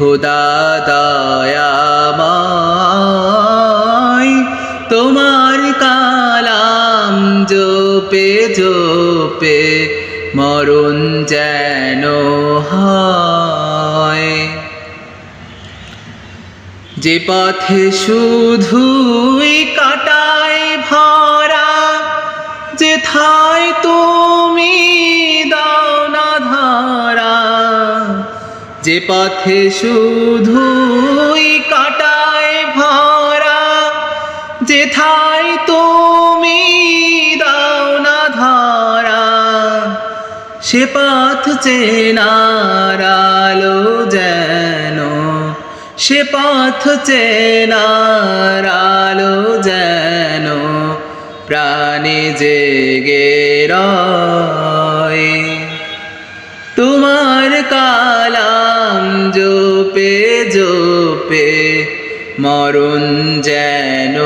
খোদা দয়াময় তোমার কালাম জোপে জোপে মরণ যেন যে পথে শুধুই কাটায় ভরা, যে থাই যে পথে শুধুই কাটায় ভরা, যে থাই তুমি দাও না ধরা, সে পথ চেনার আলো যেন, সে পথ চেনার আলো যেন, প্রাণে জেগে রয়। জোপে মরণ যেন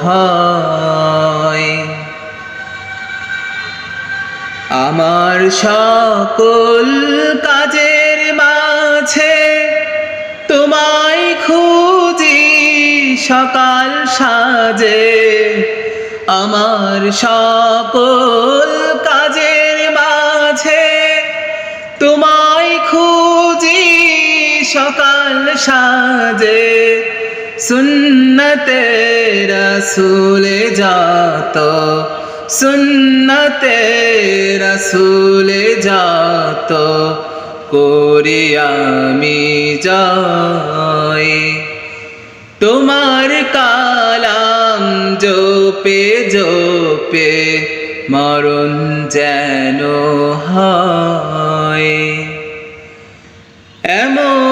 হয়। আমার সকল কাজের মাঝে তোমায় খুঁজি সকাল সাজে। আমার সকল কাজের সাজে সুন্নতে রসুলে যাত, সুন্নতে রসুলে যাত, করি আমি যাই তোমার কালাম জোপে জোপে মরণ যেন হয়। এমন